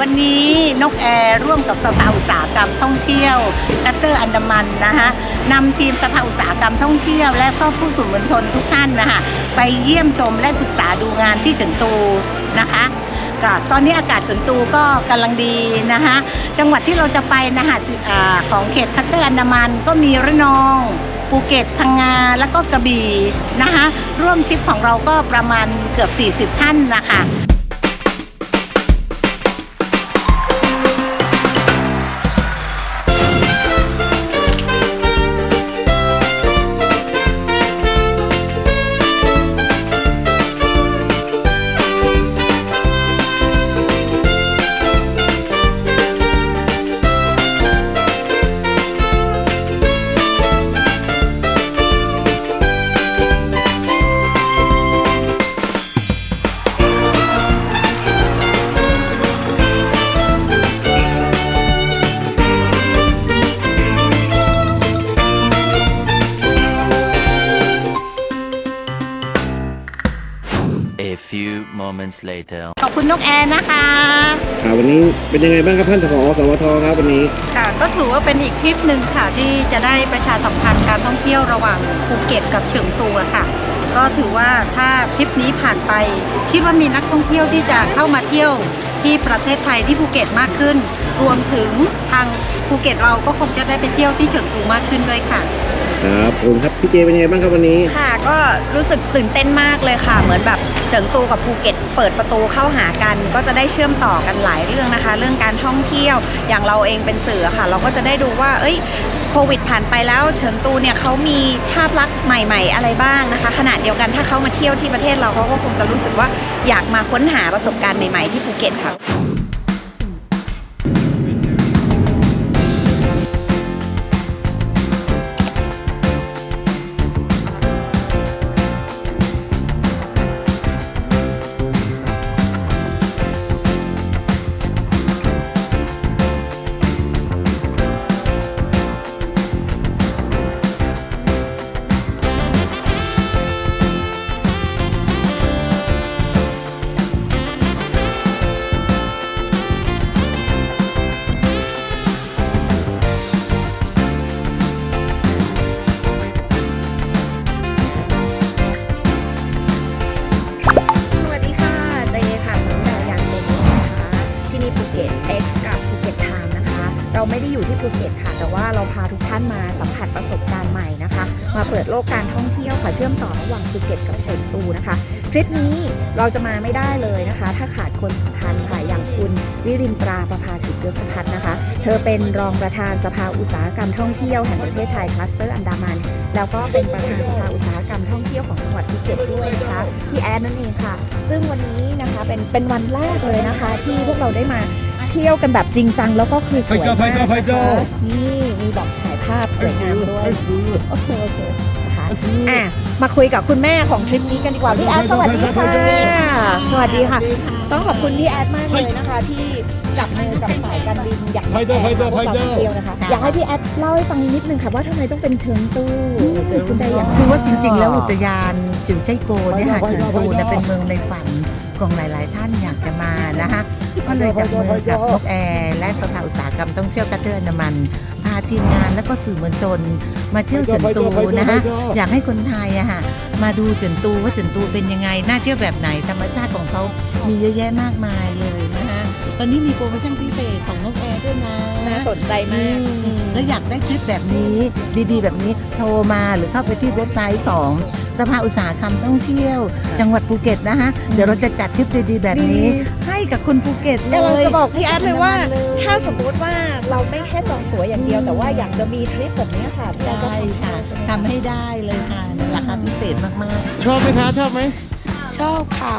วันนี้นกแอร์ร่วมกับสภาอุตสาหกรรมท่องเที่ยวกัตเตอร์อันดามันนะคะนำทีมสภาอุตสาหกรรมท่องเที่ยว และก็ผู้สื่อมวลชนทุกท่านนะคะไปเยี่ยมชมและศึกษาดูงานที่เฉิงตูนะคะก็ตอนนี้อากาศเฉิงตูก็กำลังดีนะคะจังหวัดที่เราจะไปนะคะของเขตคัตเตอร์อันดามันก็มีระนองภูเก็ตพังงาแล้วก็กระบี่นะคะร่วมทริปของเราก็ประมาณเกือบ 40 ท่านนะคะ moments later. ขอบคุณนกแอร์นะคะอ่าวันนี้เป็นยังไงบ้างครับท่านผอสวทครับวันนี้ ค่ะ ก็ถือว่าเป็นอีกทริปหนึ่งค่ะ ที่จะได้ประชาสัมพันธ์การท่องเที่ยวระหว่างภูเก็ตกับเฉิงตูอะค่ะ ก็ถือว่าถ้าทริปนี้ผ่านไป คิดว่ามีนักท่องเที่ยวที่จะเข้ามาเที่ยวที่ประเทศไทยที่ภูเก็ตมากขึ้น รวมถึงทางภูเก็ตเราก็คงจะได้ไปเที่ยวที่เฉิงตูมากขึ้นด้วยค่ะ ครับผมครับพี่เจเป็นไงบ้างครับวันนี้ค่ะก็รู้สึกตื่นเต้นมากเลยค่ะ เหมือนแบบเฉิงตูกับภูเก็ตเปิดประตูเข้าหากัน ก็จะได้เชื่อมต่อกันหลายเรื่องนะคะ เรื่องการท่องเที่ยวอย่างเราเองเป็นสื่อค่ะ เราก็จะได้ดูว่า เอ้ยโควิดผ่านไปแล้วเฉิงตูเนี่ยเขามีภาพลักษณ์ใหม่ ๆ อะไรบ้างนะคะขณะเดียวกันถ้าเขามาเที่ยวที่ประเทศเราเขาก็คงจะรู้สึกว่าอยากมาค้นหาประสบการณ์ใหม่ๆที่ภูเก็ตค่ะ ที่ภูเก็ตค่ะ แต่ว่าเราพาทุกท่านมาสัมผัสประสบการณ์ใหม่นะคะ มาเปิดโลกการท่องเที่ยวค่ะเชื่อมต่อระหว่างภูเก็ตกับเฉิงตูนะคะทริปนี้เราจะมาไม่ได้เลยนะคะ ถ้าขาดคนสำคัญค่ะอย่างคุณวิรินตราประภากิจยศพัฒน์นะคะ เธอเป็นรองประธานสภาอุตสาหกรรมท่องเที่ยวแห่งประเทศไทยคลัสเตอร์อันดามัน แล้วก็เป็นประธานสภาอุตสาหกรรมท่องเที่ยวของจังหวัดภูเก็ตด้วยนะคะพี่แอนนั่นเองค่ะ ซึ่งวันนี้นะคะเป็นเป็นวันแรกเลยนะคะ ที่พวกเราได้มา เที่ยวกันแบบจริงจังแล้วก็คือสวยมากไปเจ้าไปเจ้านะคะนี่มีบอกถ่ายภาพสวยงามด้วยโอเคโอเคนะคะอะมาคุยกับคุณแม่ของทริปนี้กันดีกว่าพี่แอดสวัสดีค่ะ สวัสดีค่ะ ต้องขอบคุณพี่แอดมากเลยนะคะ ที่จับมือกับสายการบินอย่างไปเจ้าไปเจ้าไปเจ้าเที่ยวนะคะอยากให้พี่แอดเล่าให้ฟังนิดนึงค่ะว่าทำไมต้องเป็นเชิงตู้เกิดขึ้นได้อย่างไรคือว่าจริง ๆ แล้วอุทยานจิ๋วไชโกเนี่ยค่ะจิ๋วตูเนี่ยเป็นเมืองในฝันขอ งหลาย ๆ ท่านอยากจะมานะคะก็เลยจับมือกับนกแอร์และสภาอุตสาหกรรมต้องเที่ยวกระเทือนน้ำมันพาทีมงานและก็สื่อมวลชน มาเที่ยวเจินตูนะคะอยากให้คนไทยอะค่ะมาดูเจินตูว่าเจินตูเป็นยังไงน่าเที่ยวแบบไหนธรรมชาติของเขามีเยอะแยะมากมายเลยนะคะตอนนี้มีโปรโมชั่นพิเศษของนกแอร์ด้วยนะน่าสนใจมากอืมแล้วอยากได้ทริปแบบนี้ดีๆ แบบนี้โทรมาหรือเข้าไปที่เว็บไซต์ของ สภาอุตสาหกรรมท่องเที่ยว จังหวัดภูเก็ตนะคะเดี๋ยวเราจะจัดทริปดีๆ แบบนี้ ให้กับคนภูเก็ตเลแต่เรายจะบอกพี่แอดเลยว่า ถ้าสมมติว่าเราไม่แค่จองตั๋วอย่างเดียว แต่ว่าอยากจะมีทริปแบบนี้ค่ะพี่แอดก็ได้ค่ะทำให้ได้เลยค่ะในราคาพิเศษมากๆ ชอบไหมคะชอบไหมชอบค่ะ